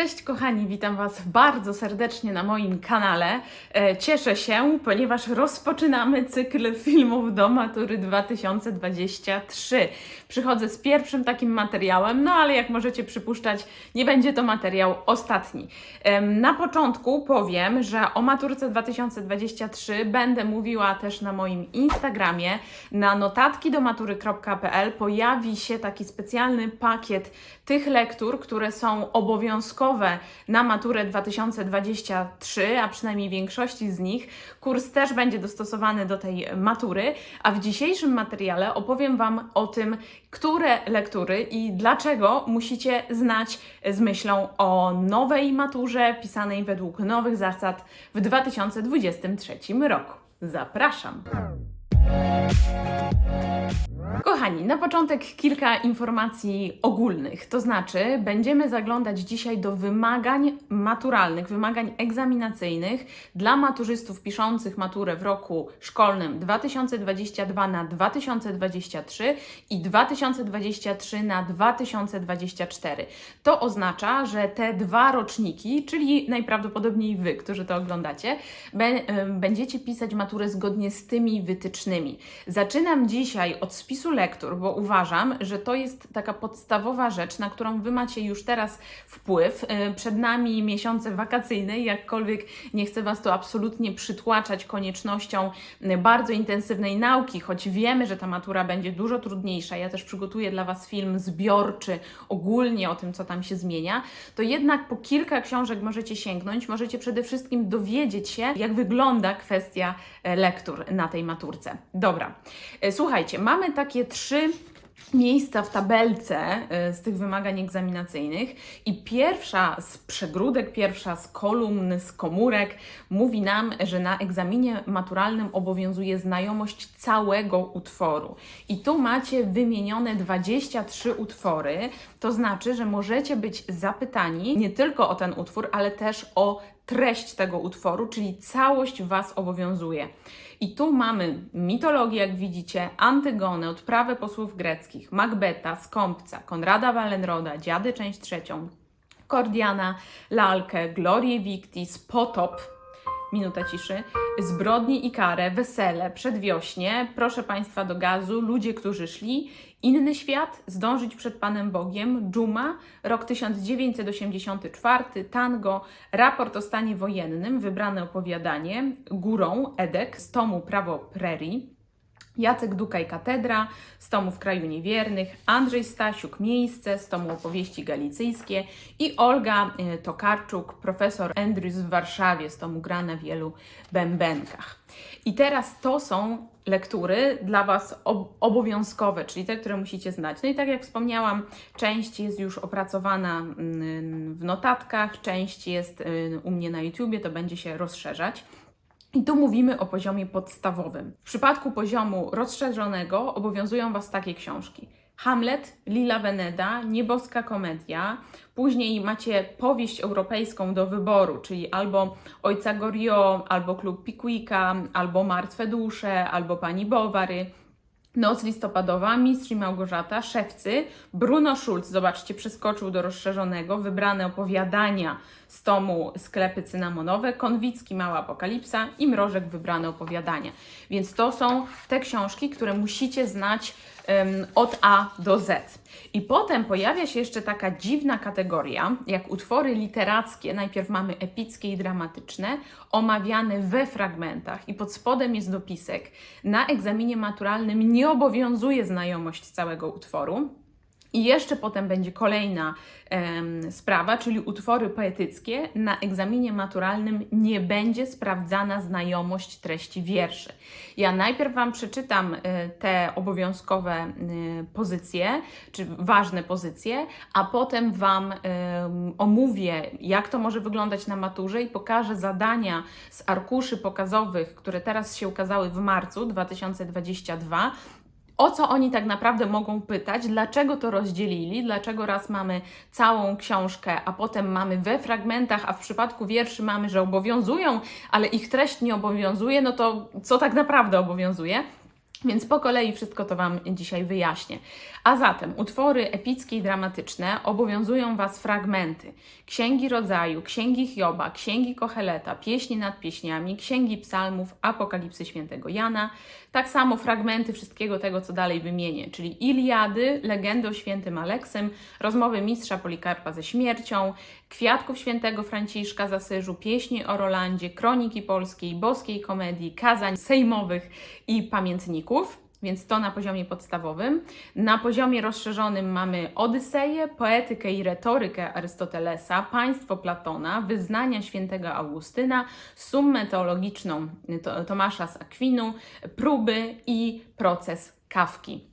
Cześć kochani, witam Was bardzo serdecznie na moim kanale. E, Cieszę się, ponieważ rozpoczynamy cykl filmów do matury 2023. Przychodzę z pierwszym takim materiałem, no ale jak możecie przypuszczać, nie będzie to materiał ostatni. Na początku powiem, że o maturce 2023 będę mówiła też na moim Instagramie. Na notatki do matury.pl pojawi się taki specjalny pakiet tych lektur, które są obowiązkowe na maturę 2023, a przynajmniej większości z nich. Kurs też będzie dostosowany do tej matury, a w dzisiejszym materiale opowiem Wam o tym, które lektury i dlaczego musicie znać z myślą o nowej maturze pisanej według nowych zasad w 2023 roku. Zapraszam! Kochani, na początek kilka informacji ogólnych. To znaczy, będziemy zaglądać dzisiaj do wymagań maturalnych, wymagań egzaminacyjnych dla maturzystów piszących maturę w roku szkolnym 2022 na 2023 i 2023 na 2024. To oznacza, że te dwa roczniki, czyli najprawdopodobniej Wy, którzy to oglądacie, będziecie pisać maturę zgodnie z tymi wytycznymi. Zaczynam dzisiaj od spisu lektur, bo uważam, że to jest taka podstawowa rzecz, na którą Wy macie już teraz wpływ. E, Przed nami miesiące wakacyjne, jakkolwiek nie chcę Was tu absolutnie przytłaczać koniecznością e, bardzo intensywnej nauki, choć wiemy, że ta matura będzie dużo trudniejsza. Ja też przygotuję dla Was film zbiorczy ogólnie o tym, co tam się zmienia. To jednak po kilka książek możecie sięgnąć, możecie przede wszystkim dowiedzieć się, jak wygląda kwestia e, lektur na tej maturce. Dobra, E, słuchajcie, mamy takie trzy miejsca w tabelce e, z tych wymagań egzaminacyjnych i pierwsza z przegródek, pierwsza z kolumn, z komórek mówi nam, że na egzaminie maturalnym obowiązuje znajomość całego utworu. I tu macie wymienione 23 utwory, to znaczy, że możecie być zapytani nie tylko o ten utwór, ale też o treść tego utworu, czyli całość Was obowiązuje. I tu mamy mitologię, jak widzicie, Antygonę, odprawę posłów greckich, Macbeta, Skąpca, Konrada Wallenroda, Dziady, część trzecią, Kordiana, Lalkę, Glorię Victis, Potop, minuta ciszy, Zbrodnie i karę, Wesele, Przedwiośnie, Proszę Państwa do gazu, Ludzie, którzy szli, Inny świat, Zdążyć przed Panem Bogiem, Dżuma, rok 1984, Tango, Raport o stanie wojennym, Wybrane opowiadanie, Górą, Edek, z tomu Prawo Prerii, Jacek Dukaj Katedra, z tomu W kraju niewiernych, Andrzej Stasiuk Miejsce, z tomu Opowieści galicyjskie i Olga e, Tokarczuk, profesor Andrews w Warszawie, z tomu Gra na wielu bębenkach. I teraz to są lektury dla Was ob- obowiązkowe, czyli te, które musicie znać. No i tak jak wspomniałam, część jest już opracowana mm, w notatkach, część jest y, u mnie na YouTubie, to będzie się rozszerzać. I tu mówimy o poziomie podstawowym. W przypadku poziomu rozszerzonego obowiązują Was takie książki. Hamlet, Lila Veneda, Nieboska Komedia. Później macie powieść europejską do wyboru, czyli albo Ojca Goriot, albo Klub Pickwicka, albo Martwe Dusze, albo Pani Bowary. Noc listopadowa, Mistrz i Małgorzata, Szewcy, Bruno Schulz, zobaczcie, przeskoczył do rozszerzonego, wybrane opowiadania z tomu Sklepy cynamonowe, Konwicki, Mała Apokalipsa i Mrożek, wybrane opowiadania. Więc to są te książki, które musicie znać od A do Z. I potem pojawia się jeszcze taka dziwna kategoria, jak utwory literackie. Najpierw mamy epickie i dramatyczne, omawiane we fragmentach, i pod spodem jest dopisek. Na egzaminie maturalnym nie obowiązuje znajomość całego utworu. I jeszcze potem będzie kolejna em, sprawa, czyli utwory poetyckie. Na egzaminie maturalnym nie będzie sprawdzana znajomość treści wierszy. Ja najpierw Wam przeczytam e, te obowiązkowe e, pozycje, czy ważne pozycje, a potem Wam omówię, jak to może wyglądać na maturze i pokażę zadania z arkuszy pokazowych, które teraz się ukazały w marcu 2022 o co oni tak naprawdę mogą pytać, dlaczego to rozdzielili, dlaczego raz mamy całą książkę, a potem mamy we fragmentach, a w przypadku wierszy mamy, że obowiązują, ale ich treść nie obowiązuje, no to co tak naprawdę obowiązuje? Więc po kolei wszystko to Wam dzisiaj wyjaśnię. A zatem utwory epickie i dramatyczne obowiązują Was fragmenty Księgi Rodzaju, Księgi Hioba, Księgi Kocheleta, Pieśni nad Pieśniami, Księgi Psalmów, Apokalipsy Świętego Jana. Tak samo fragmenty wszystkiego tego, co dalej wymienię, czyli Iliady, Legendy o Świętym Aleksym, Rozmowy Mistrza Polikarpa ze śmiercią, Kwiatków Świętego Franciszka z Asyżu, Pieśni o Rolandzie, Kroniki Polskiej, Boskiej Komedii, Kazań Sejmowych i Pamiętników więc to na poziomie podstawowym. Na poziomie rozszerzonym mamy Odyseję, poetykę i retorykę Arystotelesa, państwo Platona, wyznania świętego Augustyna, summę teologiczną Tomasza z Akwinu, próby i proces Kawki.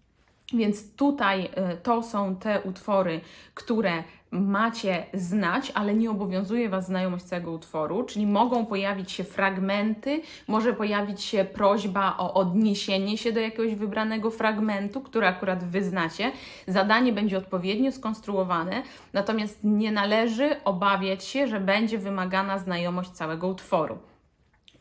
Więc tutaj y, to są te utwory, które macie znać, ale nie obowiązuje Was znajomość całego utworu, czyli mogą pojawić się fragmenty, może pojawić się prośba o odniesienie się do jakiegoś wybranego fragmentu, który akurat wyznacie. Zadanie będzie odpowiednio skonstruowane, natomiast nie należy obawiać się, że będzie wymagana znajomość całego utworu.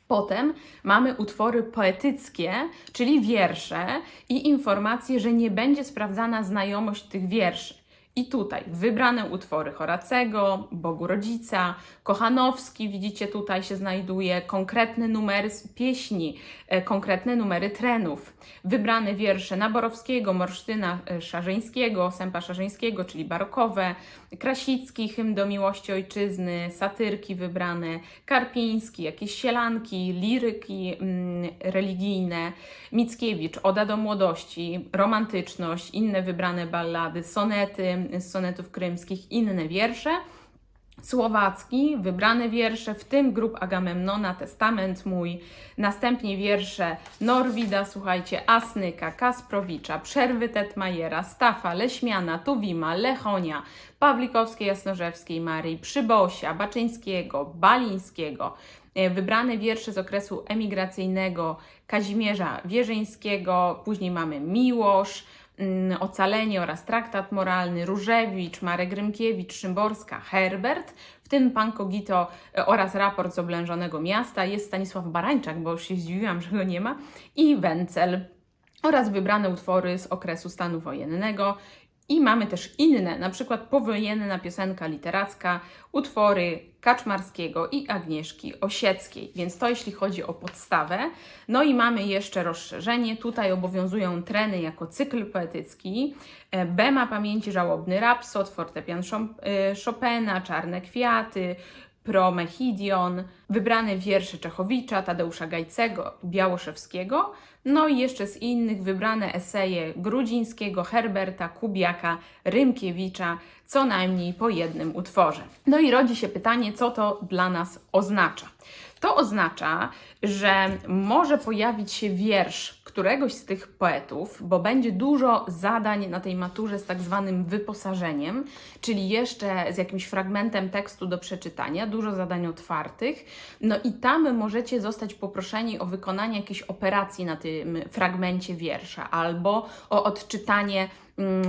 Potem mamy utwory poetyckie, czyli wiersze i informacje, że nie będzie sprawdzana znajomość tych wierszy. I tutaj wybrane utwory Horacego, Bogu Rodzica, Kochanowski, widzicie tutaj się znajduje, konkretne numery z pieśni, e, konkretne numery trenów, wybrane wiersze Naborowskiego, Morsztyna e, Szarzyńskiego, Sępa Szarzyńskiego, czyli barokowe, Krasicki, hymn do miłości ojczyzny, satyrki wybrane, Karpiński, jakieś sielanki, liryki mm, religijne, Mickiewicz, Oda do młodości, romantyczność, inne wybrane ballady, sonety z sonetów krymskich, inne wiersze. Słowacki, wybrane wiersze, w tym grup Agamemnona, Testament mój, następnie wiersze Norwida, słuchajcie, Asnyka, Kasprowicza, Przerwy Tetmajera, Stafa, Leśmiana, Tuwima, Lechonia, Pawlikowskiej, Jasnorzewskiej, Marii, Przybosia, Baczyńskiego, Balińskiego, e, wybrane wiersze z okresu emigracyjnego Kazimierza Wierzyńskiego, później mamy Miłosz, Ocalenie oraz Traktat Moralny, Różewicz, Marek Rymkiewicz, Szymborska, Herbert, w tym Pan Kogito e, oraz raport z oblężonego miasta. Jest Stanisław Barańczak, bo już się zdziwiłam, że go nie ma, i Wencel oraz wybrane utwory z okresu stanu wojennego. I mamy też inne, na przykład powojenna piosenka literacka, utwory Kaczmarskiego i Agnieszki Osieckiej. Więc to jeśli chodzi o podstawę. No i mamy jeszcze rozszerzenie. Tutaj obowiązują treny jako cykl poetycki. E, B ma pamięci żałobny rapsod, fortepian e, Chopina, czarne kwiaty, Promechidion, wybrane wiersze Czechowicza, Tadeusza Gajcego, Białoszewskiego, no i jeszcze z innych wybrane eseje Grudzińskiego, Herberta, Kubiaka, Rymkiewicza, co najmniej po jednym utworze. No i rodzi się pytanie, co to dla nas oznacza. To oznacza, że może pojawić się wiersz któregoś z tych poetów, bo będzie dużo zadań na tej maturze z tak zwanym wyposażeniem, czyli jeszcze z jakimś fragmentem tekstu do przeczytania, dużo zadań otwartych. No i tam możecie zostać poproszeni o wykonanie jakiejś operacji na tym fragmencie wiersza albo o odczytanie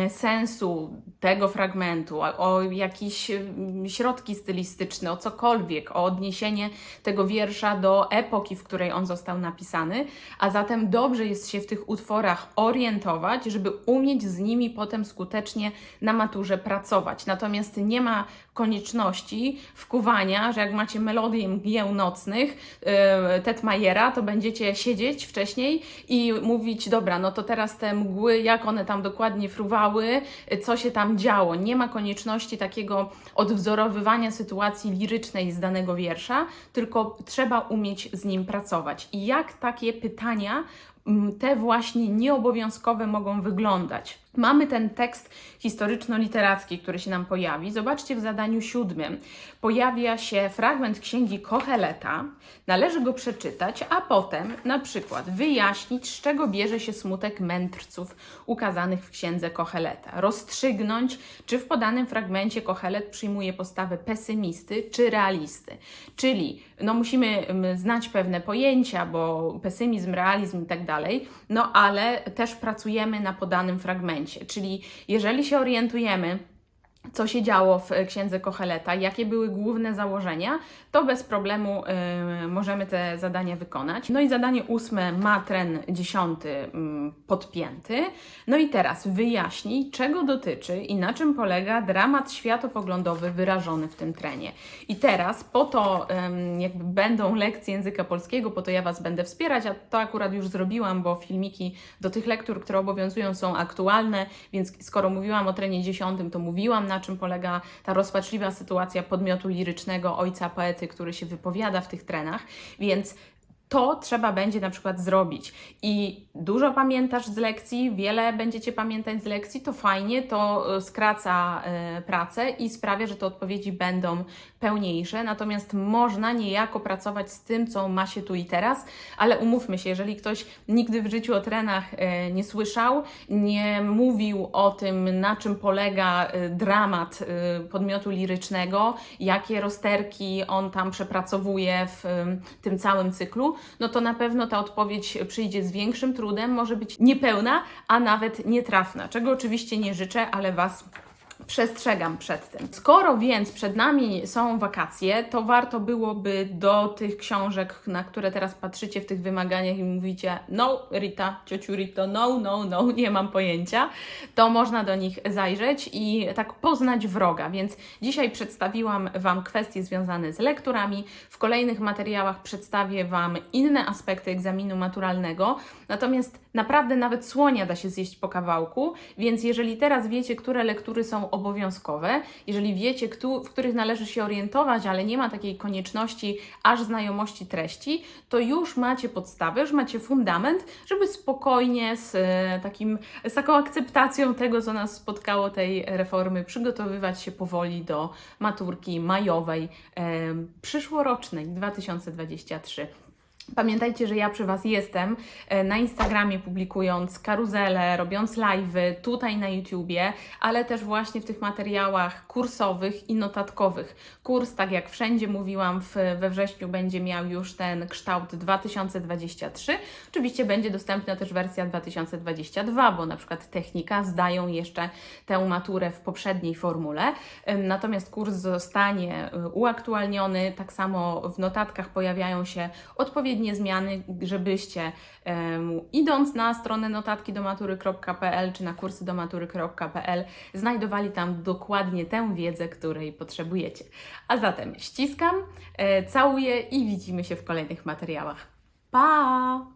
sensu tego fragmentu, o jakieś mm, środki stylistyczne, o cokolwiek, o odniesienie tego wiersza do epoki, w której on został napisany, a zatem dobrze jest się w tych utworach orientować, żeby umieć z nimi potem skutecznie na maturze pracować. Natomiast nie ma konieczności wkuwania, że jak macie melodię mgieł nocnych yy, Tetmajera, to będziecie siedzieć wcześniej i mówić, dobra, no to teraz te mgły, jak one tam dokładnie fruwały, co się tam działo. Nie ma konieczności takiego odwzorowywania sytuacji lirycznej z danego wiersza, tylko trzeba umieć z nim pracować. I jak takie pytania te właśnie nieobowiązkowe mogą wyglądać. Mamy ten tekst historyczno-literacki, który się nam pojawi. Zobaczcie w zadaniu siódmym. Pojawia się fragment księgi Kocheleta. Należy go przeczytać, a potem na przykład wyjaśnić, z czego bierze się smutek mędrców ukazanych w księdze Kocheleta. Rozstrzygnąć, czy w podanym fragmencie Kochelet przyjmuje postawę pesymisty czy realisty. Czyli no, musimy znać pewne pojęcia, bo pesymizm, realizm i tak dalej, no ale też pracujemy na podanym fragmencie. Czyli jeżeli się orientujemy, co się działo w księdze Kocheleta, jakie były główne założenia, to bez problemu y, możemy te zadania wykonać. No i zadanie ósme ma tren dziesiąty mm, podpięty. No i teraz wyjaśnij, czego dotyczy i na czym polega dramat światopoglądowy wyrażony w tym trenie. I teraz po to em, jakby będą lekcje języka polskiego, po to ja Was będę wspierać, a to akurat już zrobiłam, bo filmiki do tych lektur, które obowiązują są aktualne, więc skoro mówiłam o trenie dziesiątym, to mówiłam na czym polega ta rozpaczliwa sytuacja podmiotu lirycznego ojca poety, który się wypowiada w tych trenach, więc to trzeba będzie na przykład zrobić. I dużo pamiętasz z lekcji, wiele będziecie pamiętać z lekcji, to fajnie, to e, skraca e, pracę i sprawia, że te odpowiedzi będą pełniejsze. Natomiast można niejako pracować z tym, co ma się tu i teraz, ale umówmy się, jeżeli ktoś nigdy w życiu o trenach e, nie słyszał, nie mówił o tym, na czym polega dramat podmiotu lirycznego, jakie rozterki on tam przepracowuje w tym całym cyklu, no to na pewno ta odpowiedź przyjdzie z większym trudem, może być niepełna, a nawet nietrafna, czego oczywiście nie życzę, ale Was przestrzegam przed tym. Skoro więc przed nami są wakacje, to warto byłoby do tych książek, na które teraz patrzycie w tych wymaganiach i mówicie no Rita, ciociu Rito, no, no, no, nie mam pojęcia, to można do nich zajrzeć i tak poznać wroga. Więc dzisiaj przedstawiłam Wam kwestie związane z lekturami. W kolejnych materiałach przedstawię Wam inne aspekty egzaminu maturalnego. Natomiast naprawdę nawet słonia da się zjeść po kawałku, więc jeżeli teraz wiecie, które lektury są obowiązkowe, jeżeli wiecie, któ- w których należy się orientować, ale nie ma takiej konieczności aż znajomości treści, to już macie podstawy, już macie fundament, żeby spokojnie z, e, takim, z taką akceptacją tego, co nas spotkało, tej reformy, przygotowywać się powoli do maturki majowej, e, przyszłorocznej 2023. Pamiętajcie, że ja przy Was jestem e, na Instagramie publikując karuzele, robiąc live'y, tutaj na YouTubie, ale też właśnie w tych materiałach kursowych i notatkowych. Kurs, tak jak wszędzie mówiłam, w, we wrześniu będzie miał już ten kształt 2023. Oczywiście będzie dostępna też wersja 2022, bo na przykład technika zdają jeszcze tę maturę w poprzedniej formule. Natomiast kurs zostanie y, uaktualniony, tak samo w notatkach pojawiają się odpowiednie zmiany, żebyście em, idąc na stronę notatki do matury.pl czy na kursy do matury.pl znajdowali tam dokładnie tę wiedzę, której potrzebujecie. A zatem ściskam, e, całuję i widzimy się w kolejnych materiałach. Pa!